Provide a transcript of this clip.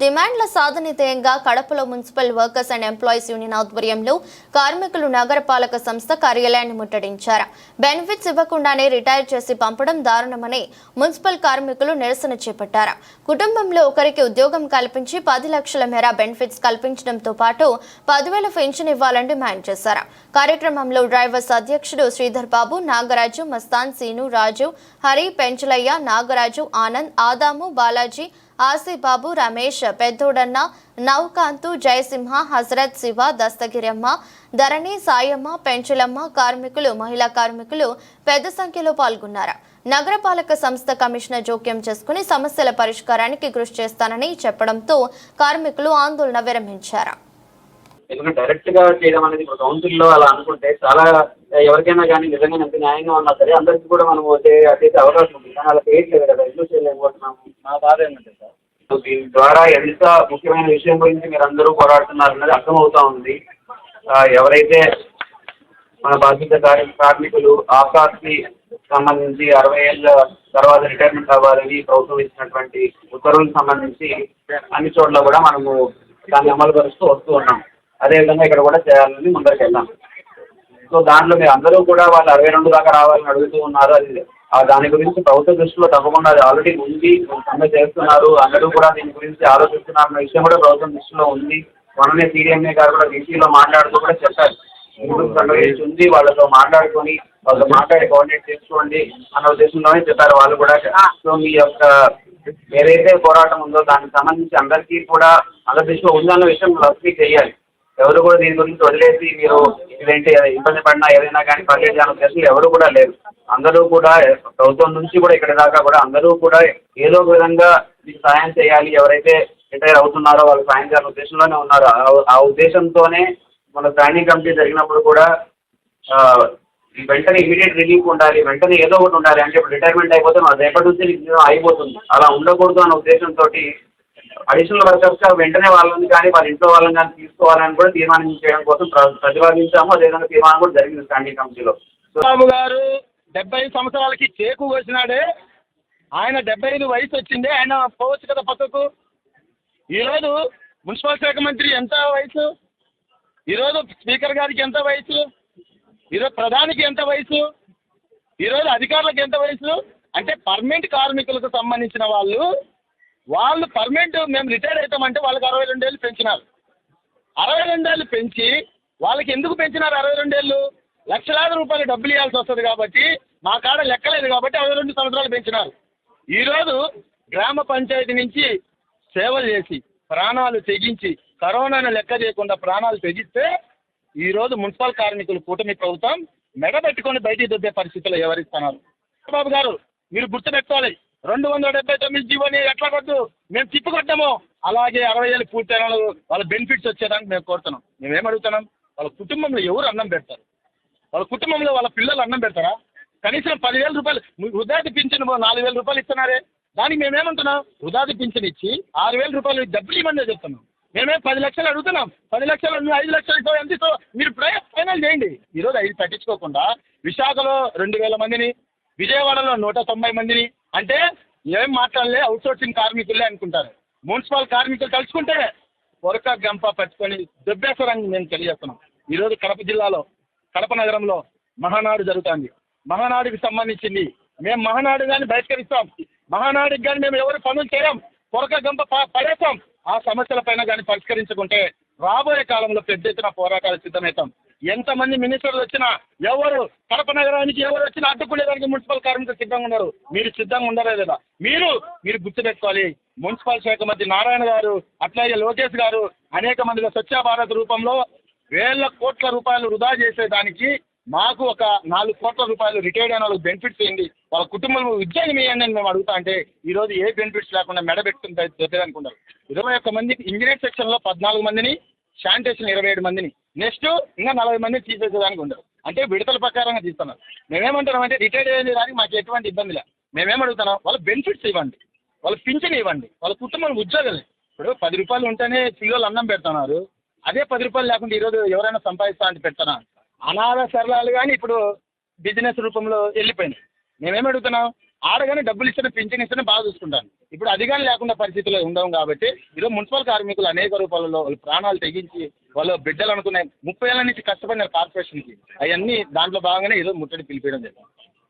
డిమాండ్ల సాధనితయంగా కడపలో municipal workers and employees union ఆధ్వర్యంలో కార్మికులు నగరపాలక సంస్థ కార్యాలయాన్ని ముట్టడించారు. బెనిఫిట్స్ ఇవ్వకుండానే రిటైర్ చేసి పంపడం దారుణమని మున్సిపల్ కార్మికులు నిరసన చేపట్టారు. కుటుంబంలో ఒకరికి ఉద్యోగం కల్పించి పది లక్షల మేర బెనిఫిట్స్ కల్పించడంతో పాటు పదివేల పెన్షన్ ఇవ్వాలని డిమాండ్ చేశారు. కార్యక్రమంలో డ్రైవర్స్ అధ్యక్షుడు శ్రీధర్ బాబు నాగరాజు మస్తాన్ సీను రాజు హరి పెంచలయ్య నాగరాజు ఆనంద్ ఆదాము బాలాజీ ఆసిబాబు రమేష్ పెద్దోడన్న నౌకాంతు జయసింహ హజరత్ శివ దస్తగిరమ్మ ధరణి సాయమ్మ పెంచులమ్మ కార్మికులు మహిళా కార్మికులు పెద్ద సంఖ్యలో పాల్గొన్నారు. నగరపాలక సంస్థ కమిషనర్ జోక్యం చేసుకుని సమస్యల పరిష్కారానికి కృషి చేస్తానని చెప్పడంతో కార్మికులు ఆందోళన విరమించారు. ఎందుకంటే డైరెక్ట్గా చేయడం అనేది ఇప్పుడు కౌన్సిల్లో అలా అనుకుంటే చాలా ఎవరికైనా కానీ నిజంగా ఎంత న్యాయంగా ఉన్నా సరే అందరికీ కూడా మనం చేసే అవకాశం ఉంది. కానీ అలా చేయట్లేదు కదా. ఎందుకు చేయలేకపోతున్నాము నా బాధ ఏంటంటే ద్వారా ఎంత ముఖ్యమైన విషయం గురించి మీరు అందరూ పోరాడుతున్నారు అన్నది అర్థమవుతా ఉంది. ఎవరైతే మన బాధ్యత కార్మికులు ఆకాశి సంబంధించి అరవై ఏళ్ళ తర్వాత రిటైర్మెంట్ అవ్వాలని ప్రభుత్వం ఇచ్చినటువంటి ఉత్తర్వులకు సంబంధించి అన్ని చోట్ల కూడా మనము దాన్ని అమలు పరుస్తూ వస్తూ ఉన్నాం. అదేవిధంగా ఇక్కడ కూడా చేయాలని ముందరికి వెళ్ళాం సో దాంట్లో మీరు అందరూ కూడా వాళ్ళు అరవై రెండు దాకా రావాలని అడుగుతూ ఉన్నారు అది దాని గురించి ప్రభుత్వ దృష్టిలో తప్పకుండా అది ఆల్రెడీ ఉంది. సమ్మె చేస్తున్నారు. అందరూ కూడా దీని గురించి ఆలోచిస్తున్నారు అన్న విషయం కూడా ప్రభుత్వం దృష్టిలో ఉంది. మొన్ననే సీడీఎంఏ గారు కూడా బీసీలో మాట్లాడుతూ కూడా చెప్పారు. ఉంది వాళ్ళతో మాట్లాడుకొని వాళ్ళతో మాట్లాడి కోఆర్డినేట్ చేసుకోండి అన్న ఉద్దేశంలోనే చెప్పారు. వాళ్ళు కూడా సో మీ యొక్క ఏదైతే పోరాటం ఉందో దానికి సంబంధించి అందరికీ కూడా అందరి దృష్టిలో ఉందన్న విషయం లక్ష్మీ చేయాలి ఎవరు కూడా దీని గురించి వదిలేసి మీరు ఇదేంటి ఇబ్బంది పడినా ఏదైనా కానీ పర్లేదు అనే ఉద్దేశంలో ఎవరు కూడా లేరు. అందరూ కూడా ప్రభుత్వం నుంచి కూడా ఇక్కడ దాకా కూడా అందరూ కూడా ఏదో ఒక విధంగా మీకు సాయం చేయాలి. ఎవరైతే రిటైర్ అవుతున్నారో వాళ్ళు సాయం చేయాలనే ఉద్దేశంలోనే ఉన్నారు ఆ- ఉద్దేశంతోనే మన స్టాండింగ్ కమిటీ జరిగినప్పుడు కూడా వెంటనే ఇమీడియట్ రిలీఫ్ ఉండాలి వెంటనే ఏదో ఒకటి ఉండాలి అంటే ఇప్పుడు రిటైర్మెంట్ అయిపోతే మన రేపటి నుంచి అయిపోతుంది. అలా ఉండకూడదు అన్న ఉద్దేశంతో అడిషనల్ వర్కర్స్ వెంటనే వాళ్ళని కానీ వాళ్ళ ఇంట్లో వాళ్ళని కానీ తీసుకోవాలని కూడా తీర్మానం చేయడం కోసం ప్రతిపాదించాము. అదేవిధంగా తీర్మానం కూడా జరిగింది స్టాండింగ్ కమిటీలో. బాబు గారు డెబ్బై సంవత్సరాలకి చేకు వచ్చినాడే ఆయన డెబ్బై ఐదు వయసు వచ్చింది. ఆయన పోవచ్చు కదా పక్కకు. ఈరోజు మున్సిపల్ శాఖ మంత్రి ఎంత వయసు? ఈరోజు స్పీకర్ గారికి ఎంత వయసు? ఈరోజు ప్రధానికి ఎంత వయసు? ఈరోజు అధికారులకు ఎంత వయసు? అంటే పర్మనెంట్ కార్మికులకు సంబంధించిన వాళ్ళు వాళ్ళు పర్మనెంట్ మేము రిటైర్ అవుతామంటే వాళ్ళకి అరవై రెండేళ్ళు పెంచినారు. అరవై రెండేళ్ళు పెంచి వాళ్ళకి ఎందుకు పెంచినారు అరవై రెండేళ్ళు? లక్షలాది రూపాయలు డబ్బులు ఇవ్వాల్సి వస్తుంది కాబట్టి మా కాడ లెక్కలేదు కాబట్టి అరవై రెండు సంవత్సరాలు పెంచినారు. ఈరోజు గ్రామ పంచాయతీ నుంచి సేవలు చేసి ప్రాణాలు తెగించి కరోనాను లెక్క చేయకుండా ప్రాణాలు తెగిస్తే ఈరోజు మున్సిపల్ కార్మికులు కూటమి ప్రభుత్వం మెడబెట్టుకొని బయటికి దొబ్బే పరిస్థితులు ఎవరిస్తున్నారు బాబు గారు మీరు గుర్తుపెట్టుకోవాలి. రెండు వందల డెబ్బై తొమ్మిది జీవోని ఎట్లా కొట్టు? మేము తిప్పికొట్టాము అలాగే అరవై ఏళ్ళు పూర్తయిన వాళ్ళు వాళ్ళ బెనిఫిట్స్ వచ్చేదానికి మేము కోరుతున్నాం. మేమేం అడుగుతున్నాం? వాళ్ళ కుటుంబంలో ఎవరు అన్నం పెడతారు? వాళ్ళ కుటుంబంలో వాళ్ళ పిల్లలు అన్నం పెడతారా? కనీసం పదివేల రూపాయలు వృధాది పింఛను నాలుగు వేల రూపాయలు ఇస్తున్నారే. దానికి మేమేమంటున్నాం? వృధాది పింఛను ఇచ్చి ఆరు వేల రూపాయలు డబ్బులు ఇవ్వమని చెప్తున్నాం మేమే పది లక్షలు అడుగుతున్నాం. పది లక్షలు ఐదు లక్షలు ఇస్తావు ఎంత ఇస్తావు మీరు ప్రయ ఫైనల్ చేయండి. ఈరోజు ఐదు పట్టించుకోకుండా విశాఖలో రెండు వేల మందిని విజయవాడలో నూట తొంభై మందిని అంటే ఏం మాట్లాడలే అవుట్సోర్సింగ్ కార్మికులే అనుకుంటారు. మున్సిపల్ కార్మికులు కలుసుకుంటే పొరక గంప పట్టుకొని దెబ్బేస్తారని మేము తెలియజేస్తున్నాం. ఈరోజు కడప జిల్లాలో కడప నగరంలో మహానాడు జరుగుతుంది. మహానాడుకి సంబంధించింది. మేము మహానాడు కానీ బహిష్కరిస్తాం. మహానాడుకి కానీ మేము ఎవరు పనులు చేయం పొరక గంప ప- పడేస్తాం. ఆ సమస్యల పైన కానీ పరిష్కరించుకుంటే రాబోయే కాలంలో పెద్ద ఎత్తున పోరాటాలు సిద్ధమవుతాం. ఎంతమంది మినిస్టర్లు వచ్చినా ఎవరు కడప నగరానికి ఎవరు వచ్చినా అడ్డుకునేదానికి మున్సిపల్ కార్మికులు సిద్ధంగా ఉన్నారు. మీరు సిద్ధంగా ఉండరే లేదా మీరు మీరు గుర్తుపెట్టుకోవాలి. మున్సిపల్ శాఖ మంత్రి నారాయణ గారు అట్లాగే లోకేష్ గారు అనేక మందిగా స్వచ్ఛ భారత్ రూపంలో వేల కోట్ల రూపాయలు వృధా చేసేదానికి మాకు ఒక నాలుగు కోట్ల రూపాయలు రిటైర్డ్ అయిన వాళ్ళకి బెనిఫిట్స్ ఏంటి? వాళ్ళ కుటుంబం ఉద్యోగం ఇవ్వండి అని మేము అడుగుతా అంటే ఈరోజు ఏ బెనిఫిట్స్ లేకుండా మెడబెట్టుకుని దొరికేదనుకుంటారు ఇరవై ఒక్క మంది ఇంజనీర్ సెక్షన్లో పద్నాలుగు మందిని శానిటేషన్ ఇరవై ఏడు మందిని. నెక్స్ట్ ఇంకా నలభై మందిని తీసేసేదానికి ఉండరు. అంటే విడతల ప్రకారంగా తీస్తున్నారు. మేమేమంటున్నాం అంటే రిటైర్డ్ అయ్యే దానికి మాకు ఎటువంటి ఇబ్బంది లేదు. మేమేమడుగుతున్నాం వాళ్ళ బెనిఫిట్స్ ఇవ్వండి. వాళ్ళ పింఛన్ ఇవ్వండి. వాళ్ళ కుటుంబం ఉద్యోగాలు. ఇప్పుడు పది రూపాయలు ఉంటేనే పిల్లలు అన్నం పెడుతున్నారు. అదే పది రూపాయలు లేకుండా ఈరోజు ఎవరైనా సంపాదిస్తా అంటే పెడతారా? అనాథ సరళాలు కానీ ఇప్పుడు బిజినెస్ రూపంలో వెళ్ళిపోయినాయి. మేమేం అడుగుతున్నాం? ఆడగానే డబ్బులు ఇస్తేనే పింఛన్ ఇస్తేనే బాగా చూసుకుంటాను. ఇప్పుడు అది కానీ లేకుండా పరిస్థితులు ఉండవు కాబట్టి ఈరోజు మున్సిపల్ కార్మికులు అనేక రూపాలలో వాళ్ళ ప్రాణాలు తెగించి వాళ్ళ బిడ్డలు అనుకునే ముప్పై ఏళ్ళ నుంచి కష్టపడిన కార్పొరేషన్కి అవన్నీ దాంట్లో భాగంగానే ఈరోజు ముట్టడి పిలిపించడం జరిగింది.